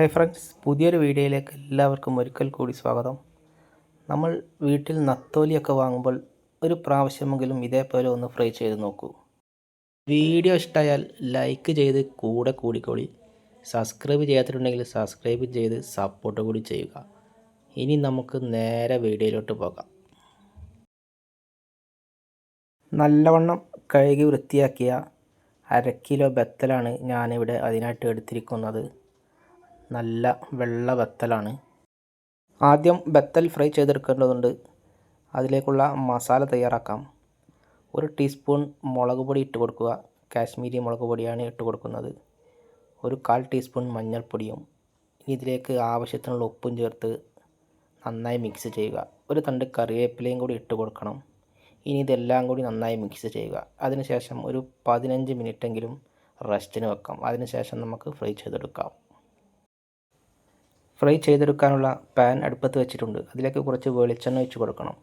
Hi friends പുതിയൊരു വീഡിയോയിലേക്ക് എല്ലാവർക്കും ഒരിക്കൽ കൂടി സ്വാഗതം. നമ്മൾ വീട്ടിൽ നത്തോലിയൊക്കെ വാങ്ങുമ്പോൾ ഒരു പ്രാവശ്യമെങ്കിലും ഇതേപോലെ ഒന്ന് ഫ്രൈ ചെയ്ത് നോക്കൂ. വീഡിയോ ഇഷ്ടമായാൽ ലൈക്ക് ചെയ്ത് കൂടെ കൂടിക്കോളി. സബ്സ്ക്രൈബ് ചെയ്യാത്തിട്ടുണ്ടെങ്കിൽ സബ്സ്ക്രൈബ് ചെയ്ത് സപ്പോർട്ട് കൂടി ചെയ്യുക. ഇനി നമുക്ക് നേരെ വീഡിയോയിലോട്ട് പോകാം. നല്ലവണ്ണം കഴുകി വൃത്തിയാക്കിയ അര കിലോ ബത്തലാണ് ഞാനിവിടെ അതിനായിട്ട് എടുത്തിരിക്കുന്നത്. നല്ല വെള്ള ബത്തലാണ് ആദ്യം ബത്തൽ ഫ്രൈ ചെയ്തെടുക്കേണ്ടതുണ്ട്. അതിലേക്കുള്ള മസാല തയ്യാറാക്കാം. ഒരു ടീസ്പൂൺ മുളക് പൊടി ഇട്ട് കൊടുക്കുക. കാശ്മീരി മുളക് പൊടിയാണ് ഇട്ട് കൊടുക്കുന്നത്. ഒരു കാൽ ടീസ്പൂൺ മഞ്ഞൾപ്പൊടിയും ഇനി ഇതിലേക്ക് ആവശ്യത്തിനുള്ള ഉപ്പും ചേർത്ത് നന്നായി മിക്സ് ചെയ്യുക. ഒരു തണ്ട് കറിവേപ്പിലയും കൂടി ഇട്ട് കൊടുക്കണം. ഇനി ഇതെല്ലാം കൂടി നന്നായി മിക്സ് ചെയ്യുക. അതിനുശേഷം ഒരു പതിനഞ്ച് മിനിറ്റെങ്കിലും റെസ്റ്റിന് വെക്കാം. അതിനുശേഷം നമുക്ക് ഫ്രൈ ചെയ്തെടുക്കാം. ഫ്രൈ ചെയ്തെടുക്കാനുള്ള പാൻ അടുപ്പത്ത് വെച്ചിട്ടുണ്ട്. അതിലേക്ക് കുറച്ച് വെളിച്ചെണ്ണ ഒഴിച്ച് കൊടുക്കണം.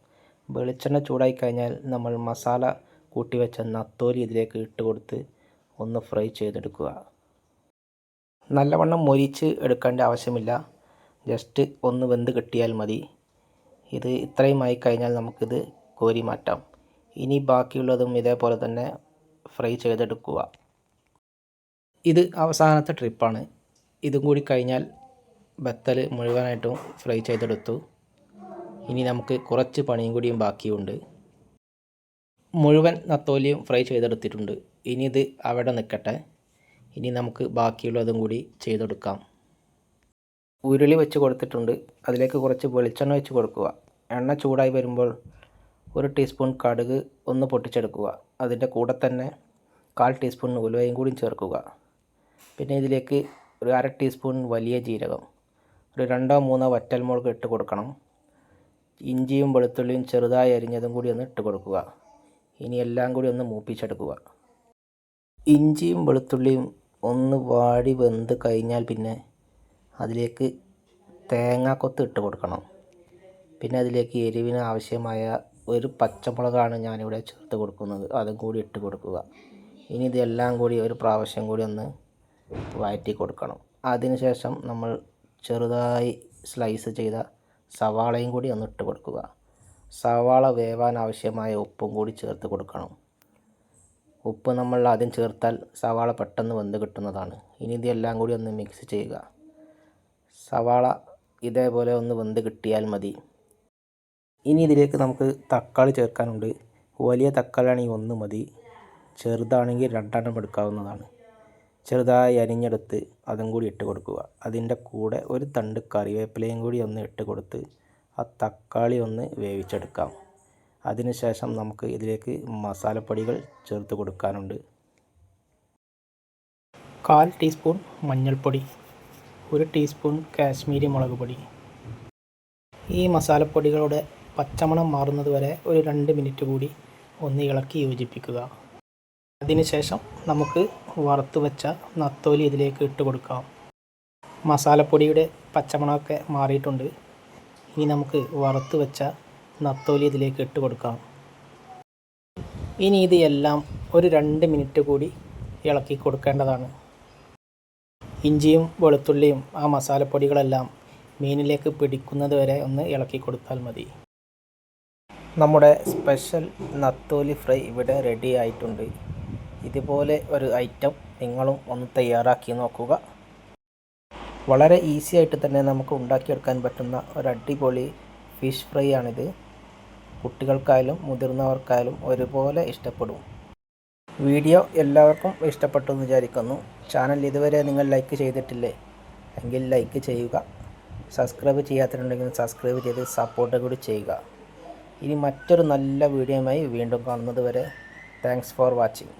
വെളിച്ചെണ്ണ ചൂടായി കഴിഞ്ഞാൽ നമ്മൾ മസാല കൂട്ടി വെച്ച നത്തോലി ഇതിലേക്ക് ഇട്ട് കൊടുത്ത് ഒന്ന് ഫ്രൈ ചെയ്തെടുക്കുക. നല്ലവണ്ണം മൊരിച്ച് എടുക്കേണ്ട ആവശ്യമില്ല. ജസ്റ്റ് ഒന്ന് വെന്ത് കിട്ടിയാൽ മതി. ഇത് ഇത്രയും ആയി കഴിഞ്ഞാൽ നമുക്കിത് കോരി മാറ്റാം. ഇനി ബാക്കിയുള്ളതും ഇതേപോലെ തന്നെ ഫ്രൈ ചെയ്തെടുക്കുക. ഇത് അവസാനത്തെ ട്രിപ്പാണ്. ഇതും കൂടി കഴിഞ്ഞാൽ ബത്തൽ മുഴുവനായിട്ടും ഫ്രൈ ചെയ്തെടുത്തു. ഇനി നമുക്ക് കുറച്ച് പണിയും കൂടിയും ബാക്കിയുണ്ട്. മുഴുവൻ നത്തോലിയും ഫ്രൈ ചെയ്തെടുത്തിട്ടുണ്ട്. ഇനി ഇത് അവിടെ നിൽക്കട്ടെ. ഇനി നമുക്ക് ബാക്കിയുള്ളതും കൂടി ചെയ്തെടുക്കാം. ഉരുളി വെച്ച് കൊടുത്തിട്ടുണ്ട്. അതിലേക്ക് കുറച്ച് വെളിച്ചെണ്ണ വെച്ച് കൊടുക്കുക. എണ്ണ ചൂടായി വരുമ്പോൾ ഒരു ടീസ്പൂൺ കടുക് ഒന്ന് പൊട്ടിച്ചെടുക്കുക. അതിന്റെ കൂടെ തന്നെ കാൽ ടീസ്പൂൺ ഉലുവയും കൂടി ചേർക്കുക. പിന്നെ ഇതിലേക്ക് ഒരു അര ടീസ്പൂൺ വലിയ ജീരകം. ഒരു രണ്ടോ മൂന്നോ വറ്റൽമുളക് ഇട്ട് കൊടുക്കണം. ഇഞ്ചിയും വെളുത്തുള്ളിയും ചെറുതായി അരിഞ്ഞതും കൂടി ഒന്ന് ഇട്ട് കൊടുക്കുക. ഇനി എല്ലാം കൂടി ഒന്ന് മൂപ്പിച്ചെടുക്കുക. ഇഞ്ചിയും വെളുത്തുള്ളിയും ഒന്ന് വാടി വെന്ത് കഴിഞ്ഞാൽ പിന്നെ അതിലേക്ക് തേങ്ങാക്കൊത്ത് ഇട്ട് കൊടുക്കണം. പിന്നെ അതിലേക്ക് എരിവിന് ആവശ്യമായ ഒരു പച്ചമുളകാണ് ഞാനിവിടെ ചേർത്ത് കൊടുക്കുന്നത്. അതും കൂടി ഇട്ട് കൊടുക്കുക. ഇനി ഇതെല്ലാം കൂടി ഒരു പ്രാവശ്യം കൂടി ഒന്ന് വഴറ്റി കൊടുക്കണം. അതിനുശേഷം നമ്മൾ ചെറുതായി സ്ലൈസ് ചെയ്ത സവാളയും കൂടി ഒന്ന് ഇട്ട് കൊടുക്കുക. സവാള വേവാൻ ആവശ്യമായ ഉപ്പും കൂടി ചേർത്ത് കൊടുക്കണം. ഉപ്പ് നമ്മൾ ആദ്യം ചേർത്താൽ സവാള പെട്ടെന്ന് വെന്ത് കിട്ടുന്നതാണ്. ഇനി ഇതെല്ലാം കൂടി ഒന്ന് മിക്സ് ചെയ്യുക. സവാള ഇതേപോലെ ഒന്ന് വെന്ത് കിട്ടിയാൽ മതി. ഇനി ഇതിലേക്ക് നമുക്ക് തക്കാളി ചേർക്കാനുണ്ട്. വലിയ തക്കാളിയാണെങ്കിൽ ഒന്ന് മതി. ചെറുതാണെങ്കിൽ രണ്ടെണ്ണം എടുക്കാവുന്നതാണ്. ചെറുതായി അരിഞ്ഞെടുത്ത് അതും കൂടി ഇട്ട് കൊടുക്കുക. അതിന്റെ കൂടെ ഒരു തണ്ട് കറിവേപ്പിലയും കൂടി ഒന്ന് ഇട്ട് കൊടുത്ത് ആ തക്കാളി ഒന്ന് വേവിച്ചെടുക്കാം. അതിനുശേഷം നമുക്ക് ഇതിലേക്ക് മസാലപ്പൊടികൾ ചേർത്ത് കൊടുക്കാനുണ്ട്. കാൽ ടീസ്പൂൺ മഞ്ഞൾപ്പൊടി ഒരു ടീസ്പൂൺ കാശ്മീരി മുളക് പൊടി. ഈ മസാലപ്പൊടികളുടെ പച്ചമണം മാറുന്നത് വരെ ഒരു രണ്ട് മിനിറ്റ് കൂടി ഒന്ന് ഇളക്കി യോജിപ്പിക്കുക. അതിനുശേഷം നമുക്ക് വറുത്ത് വെച്ച നത്തോലി ഇതിലേക്ക് ഇട്ട് കൊടുക്കാം. മസാലപ്പൊടിയുടെ പച്ചമണമൊക്കെ മാറിയിട്ടുണ്ട്. ഇനി നമുക്ക് വറുത്ത് വെച്ച നത്തോലി ഇതിലേക്ക് ഇട്ട് കൊടുക്കാം. ഇനി ഇത് എല്ലാം ഒരു രണ്ട് മിനിറ്റ് കൂടി ഇളക്കി കൊടുക്കേണ്ടതാണ്. ഇഞ്ചിയും വെളുത്തുള്ളിയും ആ മസാലപ്പൊടികളെല്ലാം മീനിലേക്ക് പിടിക്കുന്നത് വരെ ഒന്ന് ഇളക്കി കൊടുത്താൽ മതി. നമ്മുടെ സ്പെഷ്യൽ നത്തോലി ഫ്രൈ ഇവിടെ റെഡി ആയിട്ടുണ്ട്. ഇതുപോലെ ഒരു ഐറ്റം നിങ്ങളും ഒന്ന് തയ്യാറാക്കി നോക്കുക. വളരെ ഈസി ആയിട്ട് തന്നെ നമുക്ക് ഉണ്ടാക്കിയെടുക്കാൻ പറ്റുന്ന ഒരു അടിപൊളി ഫിഷ് ഫ്രൈ ആണിത്. കുട്ടികൾക്കായാലും മുതിർന്നവർക്കായാലും ഒരുപോലെ ഇഷ്ടപ്പെടും. വീഡിയോ എല്ലാവർക്കും ഇഷ്ടപ്പെട്ടു എന്ന് വിചാരിക്കുന്നു. ചാനൽ ഇതുവരെ നിങ്ങൾ ലൈക്ക് ചെയ്തിട്ടില്ലേ? എങ്കിൽ ലൈക്ക് ചെയ്യുക. സബ്സ്ക്രൈബ് ചെയ്യാത്തിട്ടുണ്ടെങ്കിൽ സബ്സ്ക്രൈബ് ചെയ്ത് സപ്പോർട്ട് കൂടി ചെയ്യുക. ഇനി മറ്റൊരു നല്ല വീഡിയോയുമായി വീണ്ടും കാണുന്നത് വരെ താങ്ക്സ് ഫോർ വാച്ചിങ്